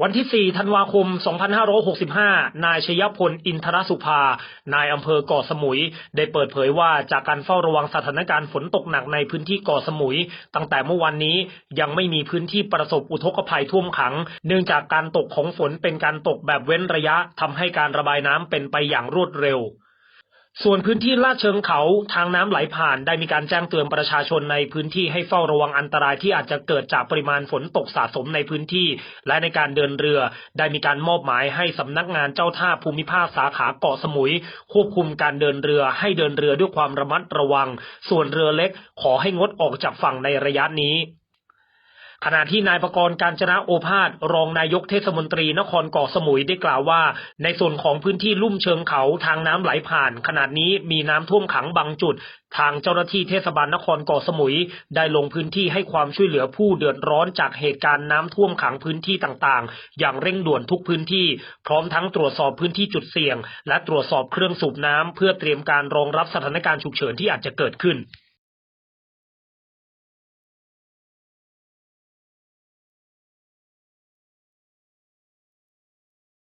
วันที่ 4 ธันวาคม 2565 นายชยพล อินทรสุภา นายอำเภอเกาะสมุย ได้เปิดเผยว่าจากการเฝ้าระวังสถานการณ์ฝนตกหนักในพื้นที่เกาะสมุย ตั้งแต่เมื่อวันนี้ยังไม่มีพื้นที่ประสบอุทกภัยท่วมขัง เนื่องจากการตกของฝนเป็นการตกแบบเว้นระยะทำให้การระบายน้ำเป็นไปอย่างรวดเร็ว ส่วนพื้นที่ลาดเชิงเขาทางน้ำไหลผ่านได้มีการแจ้งเตือนประชาชนในพื้นที่ให้เฝ้าระวังอันตรายที่อาจจะเกิดจากปริมาณฝนตกสะสมในพื้นที่ และในการเดินเรือ ได้มีการมอบหมายให้สำนักงานเจ้าท่าภูมิภาคสาขาเกาะสมุย ควบคุมการเดินเรือให้เดินเรือด้วยความระมัดระวัง ส่วนเรือเล็กขอให้งดออกจากฝั่งในระยะนี้ ขณะที่นายประกรณ์การจนะโอภาสรองนายกเทศมนตรีนครเกาะสมุยได้กล่าวว่า ในส่วนของพื้นที่ลุ่มเชิงเขาทางน้ำไหลผ่าน ขณะนี้มีน้ำท่วมขังบางจุด ทางเจ้าหน้าที่เทศบาลนครเกาะสมุย ได้ลงพื้นที่ให้ความช่วยเหลือผู้เดือดร้อนจากเหตุการณ์น้ำท่วมขังพื้นที่ต่างๆ อย่างเร่งด่วนทุกพื้นที่ พร้อมทั้งตรวจสอบพื้นที่จุดเสี่ยง และตรวจสอบเครื่องสูบน้ำเพื่อเตรียมการรองรับสถานการณ์ฉุกเฉินที่อาจจะเกิดขึ้น